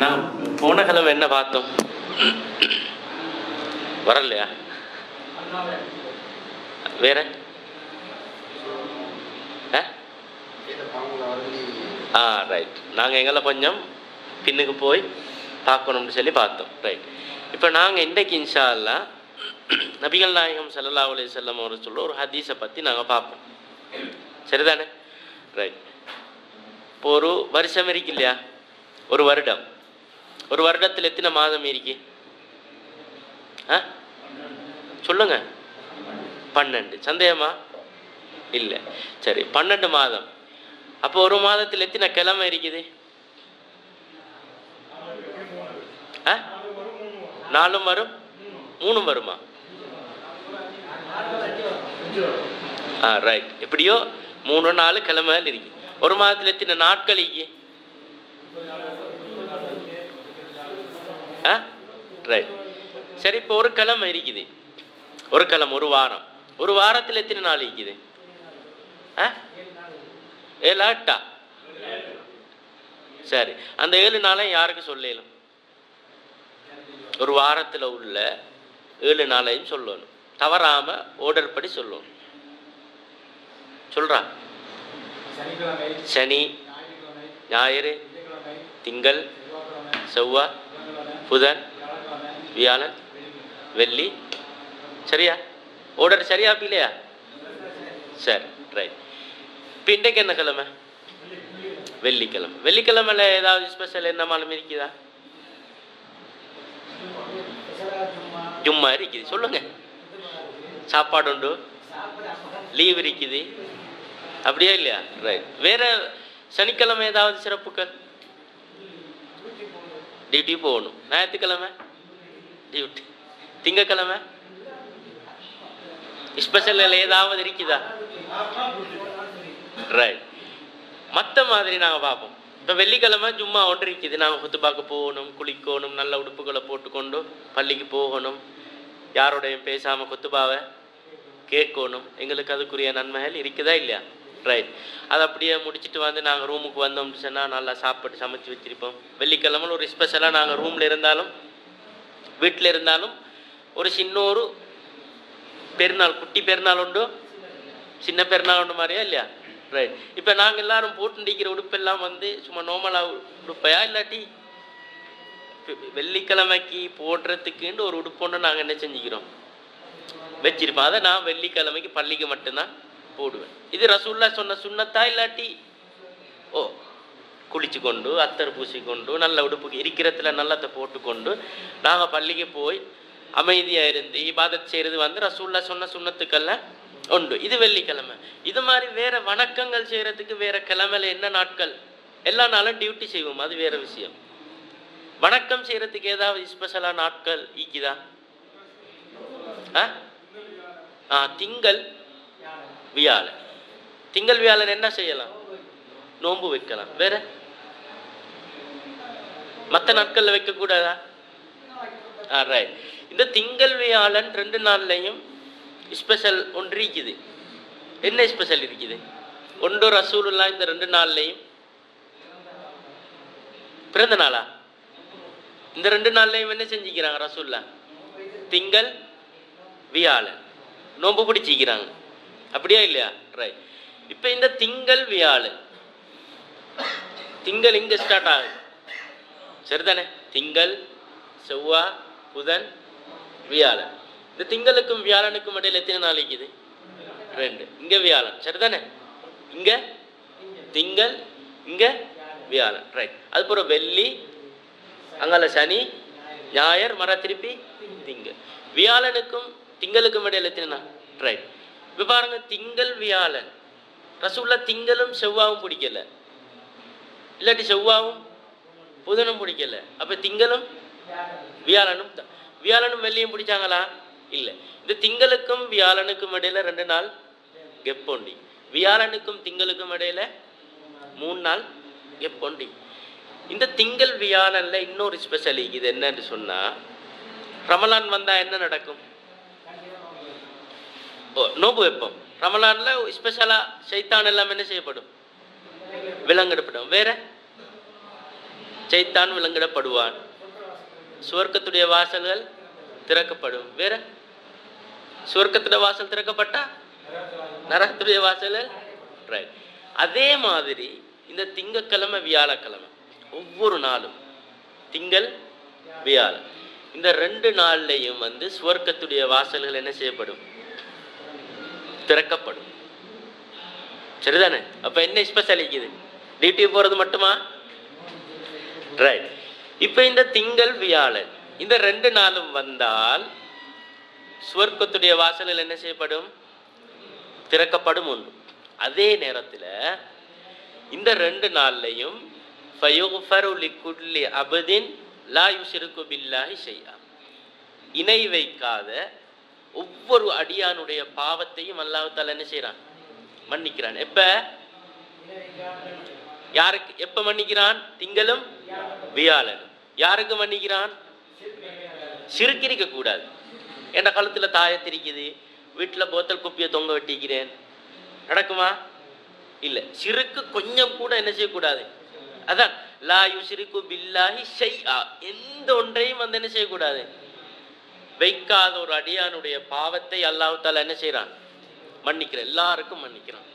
நான் போன கிழமை என்ன பார்த்தோம்? வரலையா? வேற? ஆ? ஆ ரைட் நாங்கள் எங்களை கொஞ்சம் பின்னுக்கு போய் பார்க்கணும்னு சொல்லி பார்த்தோம். ரைட் இப்போ நாங்கள் இன்றைக்கு இன்ஷா அல்லா நபிகள் நாயகம் ஸல்லல்லாஹு அலைஹி செல்லம் அவர் சொல்ல ஒரு ஹதீஸை பற்றி நாங்கள் பார்ப்போம். சரிதானே? ரைட் இப்போ ஒரு வருஷம் இருக்கு இல்லையா? ஒரு வருடம். ஒரு வருடத்தில் எத்தனை மாதம் இருக்கு? ஆ? சொல்லுங்க. பன்னெண்டு. சந்தேகமா? இல்லை. சரி பன்னெண்டு மாதம். அப்போ ஒரு மாதத்தில் எத்தனை கிழமை இருக்குது? ஆ? நாலும் வரும் மூணும் வருமா? ஆ ரைட் எப்படியோ மூணு நாலு கிழமை இருக்கு. ஒரு மாதத்தில் எத்தனை நாட்கள் இருக்கு? ஆ ரைட் சரி இப்போ ஒரு கிழமை இருக்குது. ஒரு கிழமை ஒரு வாரம். ஒரு வாரத்தில் எத்தனை நாள் இருக்குது? ஆ ஏழா எட்டா சரி. அந்த ஏழு நாளையும் யாருக்கு சொல்லலும்? ஒரு வாரத்தில் உள்ள ஏழு நாளையும் சொல்லணும். தவறாம ஓர்டர் படி சொல்லணும். சொல்றா. சனிக்கிழமை சனி ஞாயிறு திங்கள் செவ்வாய் புதன் வியாழன் வெள்ளி. சரியா? ஓர்டர் சரியா இல்லையா? சரி ரைட் இப்போ இன்றைக்கு என்ன கிழமை? வெள்ளிக்கிழமை. வெள்ளிக்கிழமையில் ஏதாவது ஸ்பெஷல் என்ன மாலம் இருக்குதா? ஜும்மா இருக்குது. சொல்லுங்க. சாப்பாடு உண்டு? லீவ் இருக்குது. அப்படியே இல்லையா? ரைட் வேற சனிக்கிழமை ஏதாவது சிறப்புகள்? டியூட்டி போகணும். ஞாயிற்றுக்கிழமை? டியூட்டி திங்கக்கிழமை? ஸ்பெஷல் ஏதாவது இருக்குதா? ரைட் மற்ற மாதிரி நாங்கள் பார்ப்போம். இப்போ வெள்ளிக்கிழமை சும்மா ஒன்று இருக்குது. நாங்கள் குத்துப்பாக்க போகணும் குளிக்கணும் நல்ல உடுப்புகளை போட்டுக்கொண்டு பள்ளிக்கு போகணும். யாரோடையும் பேசாமல் குத்துபாவை கேட்கணும். எங்களுக்கு அதுக்குரிய நன்மைகள் இருக்குதா இல்லையா? ரைட் அதை அப்படியே முடிச்சுட்டு வந்து நாங்கள் ரூமுக்கு வந்தோம்னு சொன்னால் நல்லா சாப்பிட்டு சமைச்சு வச்சிருப்போம். வெள்ளிக்கிழமை ஒரு ஸ்பெஷலாக நாங்கள் ரூமில் இருந்தாலும் வீட்டில் இருந்தாலும் ஒரு சின்ன ஒரு பெருநாள் குட்டி பெருநாள் உண்டு? சின்ன பெருநாள் உண்டு மாதிரியா இல்லையா? ரைட் இப்போ நாங்கள் எல்லாரும் போட்டுண்டிக்கிற உடுப்பெல்லாம் வந்து சும்மா நோமலாக உடுப்பையா இல்லாட்டி வெள்ளிக்கிழமைக்கு போடுறதுக்குன்னு ஒரு உடுப்பு ஒன்று நாங்கள் என்ன செஞ்சுக்கிறோம்? வச்சிருப்போம். அதை நான் வெள்ளிக்கிழமைக்கு பள்ளிக்கு மட்டும்தான் போடுவேன். இது ரசூல்லா சொன்ன சுண்ணத்தா இல்லாட்டி? ஓ குளிச்சு கொண்டு அத்தர் பூசிக்கொண்டு நல்ல உடுப்புக்கு இருக்கிறத்துல நல்லத்தை போட்டுக்கொண்டு நாங்கள் பள்ளிக்கு போய் அமைதியாக இருந்து இபாதத் செய்கிறது வந்து ரசூல்லா சொன்ன சுண்ணத்துக்கெல்லாம் உண்டு. இது வெள்ளிக்கிழமை. இது மாதிரி வேற வணக்கங்கள் செய்கிறதுக்கு வேற கிழமையில என்ன நாட்கள்? எல்லா நாளும் டியூட்டி செய்வோம். அது வேற விஷயம். வணக்கம் செய்கிறதுக்கு ஏதாவது ஸ்பெஷலாக நாட்கள் ஈக்குதா? ஆ? ஆ திங்கள் வியாழன். திங்கள் வியாழன் என்ன செய்யலாம்? நோன்பு வைக்கலாம். வேற? மற்ற நாட்களில் வைக்கக்கூடாதா? ஆ ரைட் இந்த திங்கள் வியாழன் ரெண்டு நாள்லையும் ஸ்பெஷல் ஒன்று இருக்குது. என்ன ஸ்பெஷல் இருக்குது? ஒன்று ரசூலுல்லா இந்த ரெண்டு நாள்லையும்? பிறந்த நாளா? இந்த ரெண்டு நாள்லையும் என்ன செஞ்சுக்கிறாங்க ரசூல்லா திங்கள் வியாழன். நோன்பு பிடிச்சிக்கிறாங்க. அப்படியா இல்லையா? ரைட் இப்போ இந்த திங்கள் வியாழு திங்கள் இங்கே ஸ்டார்ட் ஆகுது? சரிதானே? திங்கள் செவ்வா புதன் வியாழன். இந்த திங்களுக்கும் வியாழனுக்கும் இடையில எத்தனை நாளைக்குது இருக்குது? ரெண்டு. இங்க வியாழன். சரிதானே? இங்க? திங்கள் இங்க வியாழன். ரைட் அதுக்கப்புறம் வெள்ளி அங்கால சனி ஞாயர் மர திருப்பி திங்கள். வியாழனுக்கும் திங்களுக்கும் இடையில எத்தனை நாள்? ரைட் இப்போ பாருங்க திங்கள் வியாழன். ரசகுல்லா திங்களும் செவ்வாவும் பிடிக்கல. இல்லாட்டி செவ்வாவும் புதனும் பிடிக்கல. அப்ப திங்களும் வியாழனும் வியாழனும் வெள்ளியும் பிடிச்சாங்களா? இல்லை. இந்த திங்களுக்கும் வியாழனுக்கும் இடையில ரெண்டு நாள் கெப்பொண்டி வியாழனுக்கும் திங்களுக்கும் இடையில மூணு நாள் கெப்பொண்டி இந்த திங்கள் வியாழன்ல இன்னொரு ஸ்பெஷலி இது என்னன்னு சொன்னா ரமலான் வந்தா என்ன நடக்கும்? நோம்பு வைப்போம். ரமலான்ல ஸ்பெஷலா சைத்தான் எல்லாம் என்ன செய்யப்படும்? விலங்கிடப்படும். வேற? சைத்தான் விலங்கிடப்படுவான். சுவர்க்கத்துடைய வாசல்கள் திறக்கப்படும். வேற? சுவர்க்கத்துடைய வாசல் திறக்கப்பட்டா? நரகத்துடைய வாசல்கள் ரைட் அதே மாதிரி இந்த திங்கக்கிழமை வியாழக்கிழமை ஒவ்வொரு நாளும் திங்கள் வியாழன். இந்த ரெண்டு நாள்லையும் வந்து சுவர்க்கத்துடைய வாசல்கள் என்ன செய்யப்படும்? திறக்கப்படும் சரிதானே? அப்ப என்ன ஸ்பெஷல் டியூட்டி போறது மட்டுமா? ரைட் இப்ப இந்த திங்கள் வியாழன் இந்த ரெண்டு நாளும் வந்தால் சுவர்க்கத்துடைய வாசலில் என்ன செய்யப்படும்? திறக்கப்படும் ஒன்று அதே நேரத்தில் இந்த ரெண்டு நாள்லையும் அபதின் லா யுஷிருக்கு பில்லாஹி ஷைஆ. இணை வைக்காத ஒவ்வொரு அடியானுடைய பாவத்தையும் அல்லாஹ் என்ன செய்யறான் மன்னிக்கிறான். எப்ப? யாருக்கு எப்ப மன்னிக்கிறான்? திங்களும் வியாழனும். யாருக்கு மன்னிக்கிறான்? சிறுக்கிரிக்க கூடாது. என்ற காலத்துல தாயத்திரிக்குது வீட்டுல போத்தல் குப்பியை தொங்க வெட்டிக்கிறேன். நடக்குமா? இல்ல. சிறுக்கு கொஞ்சம் கூட என்ன செய்யக்கூடாது? அதான் லா யுஸ்ரிக்கு பில்லாஹி ஷைஆ. எந்த ஒன்றையும் வந்து என்ன செய்யக்கூடாது? வைக்காத ஒரு அடியானுடைய பாவத்தை அல்லாஹ் என்ன செய்கிறான் மன்னிக்கிறான் எல்லாருக்கும் மன்னிக்கிறான்.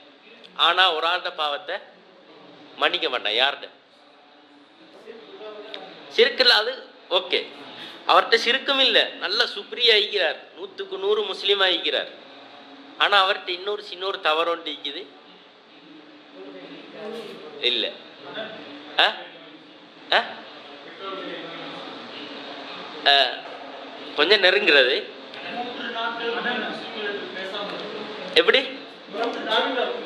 ஆனால் ஒரு ஆள்கிட்ட பாவத்தை மன்னிக்க மாட்டான் யார்கிட்ட? சிறுக்கில் அது ஓகே. அவர்கிட்ட சிறுக்கும் இல்லை நல்ல சுப்ரியா ஆகிக்கிறார். நூற்றுக்கு நூறு முஸ்லீம் ஆகிக்கிறார். ஆனால் அவர்கிட்ட இன்னொரு சின்னொரு தவறு ஒன்று இருக்குது. இல்லை. ஆ ஆ? கொஞ்சம் நெருங்கிறது. எப்படி?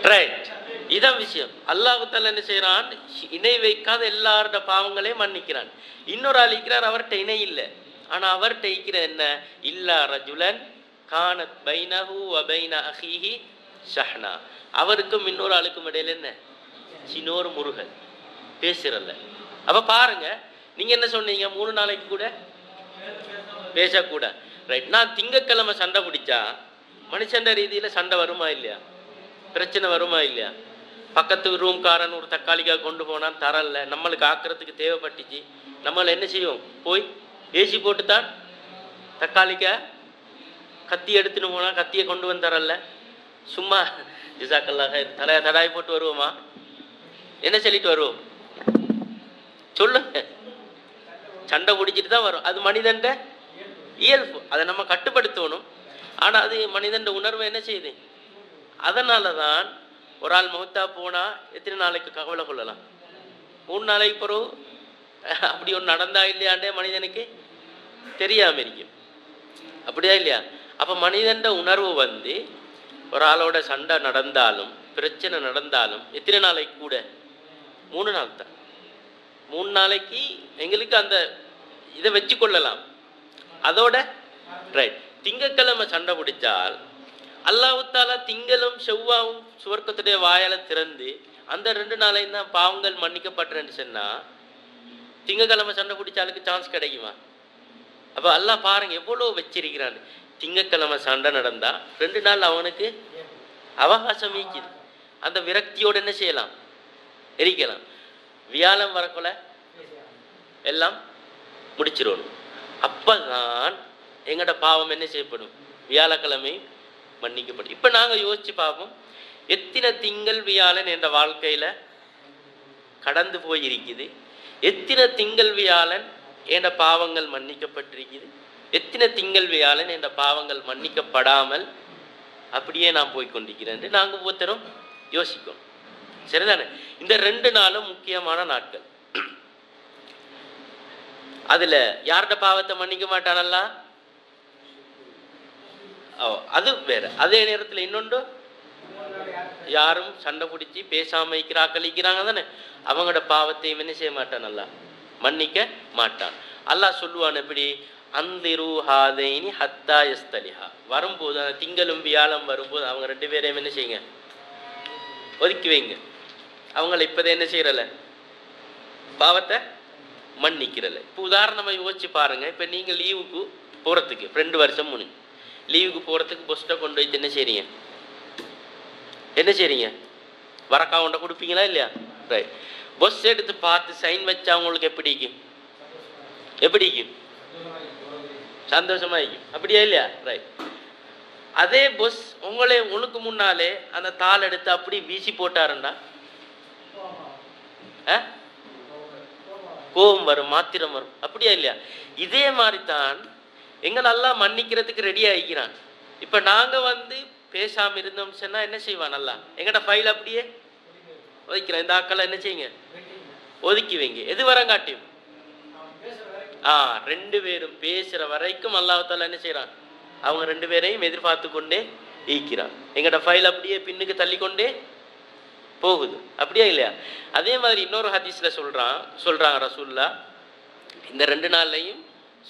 ரைட் இதான் விஷயம். அல்லாஹு என்ன செய்யறான் இணை வைக்காத எல்லாரோட பாவங்களையும் மன்னிக்கிறான். இன்னொரு ஆள் இருக்கிறார் அவர்கிட்ட இணை இல்லை. ஆனா அவர்கிட்ட இருக்கிற என்ன? இல்லா ரஜுலன் கானத் பைனஹு வபைன அஹிஹி ஷஹ்னா. அவருக்கும் இன்னொரு ஆளுக்கும் இடையில என்ன? சின்னோரு முருகன். பேசுறல்ல. அப்ப பாருங்க நீங்க என்ன சொன்னீங்க? மூணு நாளைக்கு கூட? பேசக்கூட. ரைட் நான் திங்கக்கிழமை சண்டை பிடிச்சா மனுஷன் ரீதியில் சண்டை வருமா இல்லையா? பிரச்சனை வருமா இல்லையா? பக்கத்து ரூம்காரன் ஒரு தக்காளிக்காக கொண்டு போனான் தரல. நம்மளுக்கு ஆக்கிறதுக்கு தேவைப்பட்டுச்சு. நம்மள என்ன செய்வோம்? போய் ஏசி போட்டு தான் தக்காளிக்காய் கத்தி எடுத்துன்னு போனால் கத்தியை கொண்டு வந்து தரல. சும்மா ஜிசாக்கல்லாக தலைய தடாய் போட்டு வருவோமா? என்ன சொல்லிட்டு வருவோம்? சொல்லுங்க. சண்டை பிடிச்சிட்டு தான் வரும். அது மனிதன்ட்ட இயல்பு. அதை நம்ம கட்டுப்படுத்தணும். ஆனால் அது மனிதன் உணர்வை என்ன செய்யுது? அதனால தான் ஒரு ஆள் மௌத்தா போனால் எத்தனை நாளைக்கு கவலை கொள்ளலாம்? மூணு நாளைக்கு பிறகு அப்படி ஒன்று நடந்தா இல்லையாண்டே மனிதனுக்கு? தெரியாமல் இருக்கும். அப்படியா இல்லையா? அப்போ மனிதன் உணர்வு வந்து ஒரு ஆளோட சண்டை நடந்தாலும் பிரச்சனை நடந்தாலும் எத்தனை நாளைக்கு கூட? மூணு நாள் தான் மூணு நாளைக்கு எங்களுக்கு அந்த இதை வச்சு கொள்ளலாம் அதோட ரைட் திங்கக்கிழமை சண்டை பிடிச்சால் அல்லாஹ் திங்களும் செவ்வாவும் சுவர்க்கத்துடைய வாயால திறந்து அந்த ரெண்டு நாளையும் தான் பாவங்கள் மன்னிக்கப்பட்டுறேன்னு சொன்னா திங்கக்கிழமை சண்டை பிடிச்சாலுக்கு சான்ஸ் கிடைக்குமா? அப்ப அல்லா பாருங்க எவ்வளோ வச்சிருக்கிறான். திங்கக்கிழமை சண்டை நடந்தா ரெண்டு நாள் அவனுக்கு அவகாசம் ஈக்குது அந்த விரக்தியோட என்ன செய்யலாம்? எரிக்கலாம். வியாழம் வரக்குள்ள எல்லாம் முடிச்சிடணும் அப்பதான் எங்கட பாவம் என்ன செய்யப்படும்? வியாழக்கிழமை மன்னிக்கப்படும். இப்ப நாங்க யோசிச்சு பார்ப்போம். எத்தனை திங்கள் வியாழன் என்ற வாழ்க்கையில கடந்து போயிருக்குது? எத்தனை திங்கள் வியாழன் என்ற பாவங்கள் மன்னிக்கப்பட்டிருக்குது? எத்தனை திங்கள் வியாழன் என்ற பாவங்கள் மன்னிக்கப்படாமல் அப்படியே நான் போய் கொண்டிருக்கிறேன் நாங்க ஒவ்வொருத்தரும் யோசிக்கும் சரிதானே? இந்த ரெண்டு நாளும் முக்கியமான நாட்கள். அதுல யார்கிட்ட பாவத்தை மன்னிக்க மாட்டானல்லா? ஓ அது வேற. அதே நேரத்துல இன்னொன்று யாரும் சண்டை பிடிச்சி பேசாம வைக்கிற ஆக்களிக்கிறாங்க தானே? அவங்களோட பாவத்தையும் என்ன செய்ய மாட்டான் அல்லாஹ் மன்னிக்க மாட்டான். அல்லாஹ் சொல்லுவான் எப்படி? அந்திரு ஹாதைனி ஹத்தா எஸ்தலிஹா வரும்போது அந்த திங்களும் வியாழம் வரும்போது அவங்க ரெண்டு பேரையும் என்ன செய்யுங்க? ஒதுக்கி வைங்க. அவங்கள இப்போதை என்ன செய்யறல? பாவத்தை மன்னிக்கிறல. இப்போ உதாரணமாக யோசிச்சு பாருங்க. இப்போ நீங்கள் லீவுக்கு போகிறதுக்கு ரெண்டு வருஷம் மூணு லீவுக்கு போகிறதுக்கு பஸ்ட்டை கொண்டு போய் என்ன செய்றீங்க? என்ன செய்றீங்க? வரக்கா கொண்ட கொடுப்பீங்களா இல்லையா? ரைட் பஸ் எடுத்து பார்த்து சைன் வச்சா உங்களுக்கு எப்படி எப்படிக்கும் எப்படி சந்தோஷமா இருக்கும் அப்படியா இல்லையா? ரைட் அதே பஸ் உங்களே உனக்கு முன்னாலே அந்த தாள் எடுத்து அப்படி வீசி போட்டாருண்டா? ஆ? கோபம் வரும் மாத்திரம் வரும். அப்படியா இல்லையா? இதே மாதிரி தான் எங்களெல்லாம் மன்னிக்கிறதுக்கு ரெடி ஆகிக்கிறான் இப்ப நாங்க வந்து பேசாம இருந்தோம் சொன்னா என்ன செய்வான் நல்லா? எங்கட ஃபைல் அப்படியே? ஒதுக்கிறேன். இந்த ஆக்களை என்ன செய்யுங்க? ஒதுக்கி வைங்க எது வரங்காட்டியும் ஆ ரெண்டு பேரும் பேசுற வரைக்கும் அல்லாஹால என்ன செய்யறான் அவங்க ரெண்டு பேரையும் எதிர்பார்த்து கொண்டே ஈக்கிறான் எங்கட ஃபைல் அப்படியே பின்னுக்கு தள்ளி கொண்டே போகுது. அப்படியா இல்லையா? அதே மாதிரி இன்னொரு ஹதீஸில் சொல்கிறான் சொல்கிறாங்க ரசூல்லா இந்த ரெண்டு நாள்லையும்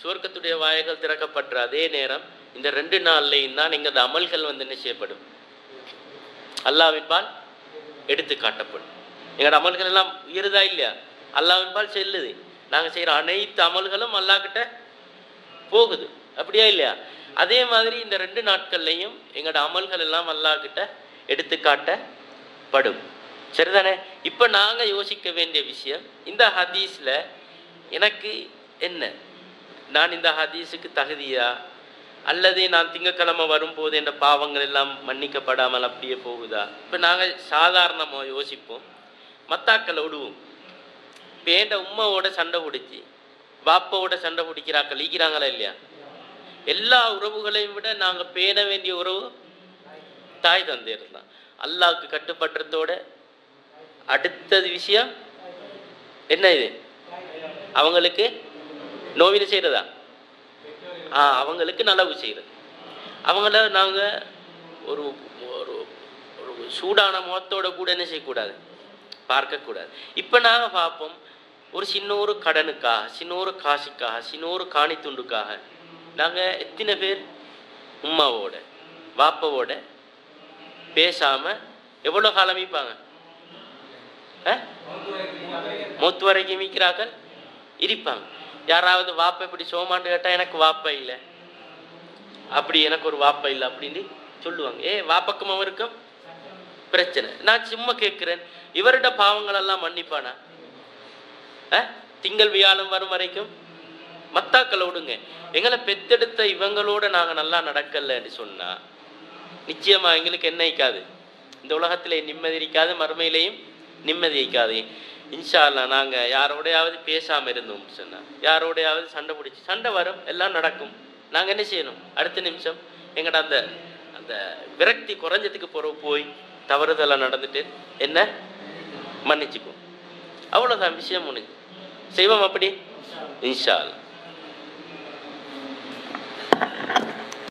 சுவர்க்கத்துடைய வாயகள் திறக்கப்படுற அதே நேரம் இந்த ரெண்டு நாள்லையும் தான் எங்களது அமல்கள் வந்து என்ன செய்யப்படும் அல்லாவின்பால் எடுத்து காட்டப்படும். எங்களோட அமல்கள் எல்லாம் உயருதா இல்லையா? அல்லாவின்பால் செல்லுது. நாங்கள் செய்கிற அனைத்து அமல்களும் அல்லாக்கிட்ட போகுது. அப்படியா இல்லையா? அதே மாதிரி இந்த ரெண்டு நாட்கள்லையும் எங்களோட அமல்கள் எல்லாம் அல்லாக்கிட்ட எடுத்து காட்டப்படும். சரிதானே? இப்போ நாங்கள் யோசிக்க வேண்டிய விஷயம் இந்த ஹதீஸில் எனக்கு என்ன? நான் இந்த ஹதீஸுக்கு தகுதியா? அல்லது நான் திங்கக்கிழமை வரும்போது என்ற பாவங்கள் எல்லாம் மன்னிக்கப்படாமல் அப்படியே போகுதா? இப்போ நாங்கள் சாதாரணமாக யோசிப்போம் மத்தாக்களை விடுவோம் இப்போ ஏண்ட உம்மாவோட சண்டை பிடிச்சி பாப்பாவோட சண்டை பிடிக்கிறாக்கள் ஈக்கிறாங்களா இல்லையா? எல்லா உறவுகளையும் விட நாங்கள் பேண வேண்டிய உறவு தாய் தந்தையர் தான். அல்லாவுக்கு கட்டுப்படுறதோட அடுத்தது விஷயம் என்ன இது? அவங்களுக்கு நோவினை செய்கிறதா ஆ அவங்களுக்கு நலவு செய்கிறது அவங்கள நாங்கள் ஒரு ஒரு ஒரு சூடான முகத்தோட கூட என்ன செய்யக்கூடாது? பார்க்கக்கூடாது. இப்போ நாங்கள் பார்ப்போம் ஒரு சின்ன ஒரு கடனுக்காக சின்ன ஒரு காசுக்காக சின்ன ஒரு காணி துண்டுக்காக நாங்கள் எத்தனை பேர்? உம்மாவோட வாப்பாவோட பேசாமல் எவ்வளோ காலம் மூத்து வரைக்கும் மிக்கிறார்கள் இருப்பாங்க. யாராவது வாப்பை இப்படி சோமான்னு கேட்டால் எனக்கு வாப்பை இல்லை. அப்படி எனக்கு ஒரு வாப்பை இல்லை அப்படின்னு சொல்லுவாங்க. ஏ வாப்பக்கும் அவருக்கும் பிரச்சனை. நான் சும்மா கேட்கிறேன். இவருடைய பாவங்கள் எல்லாம் மன்னிப்பானா? ஆ? திங்கள் வியாழம் வரும் வரைக்கும் மத்தாக்களை விடுங்க எங்களை பெத்தெடுத்த இவங்களோட நாங்கள் நல்லா நடக்கலன்னு சொன்னா நிச்சயமா எங்களுக்கு என்ன இருக்காது இந்த உலகத்திலே நிம்மதி இருக்காது மறுமையிலையும் நிம்மதி இருக்காது இன்ஷா நாங்கள் யாரோடையாவது பேசாமல் இருந்தோம் சொன்னால் யாரோடையாவது சண்டை பிடிச்சி சண்டை வரும் எல்லாம் நடக்கும். நாங்கள் என்ன செய்யணும்? அடுத்த நிமிஷம் எங்கட அந்த அந்த விரக்தி குறைஞ்சதுக்கு பிறகு போய் தவறுதெல்லாம் நடந்துட்டு என்ன? மன்னிச்சுக்கும் அவ்வளோதான் விஷயம் முடிஞ்சு. செய்வோம் அப்படி? இன்ஷா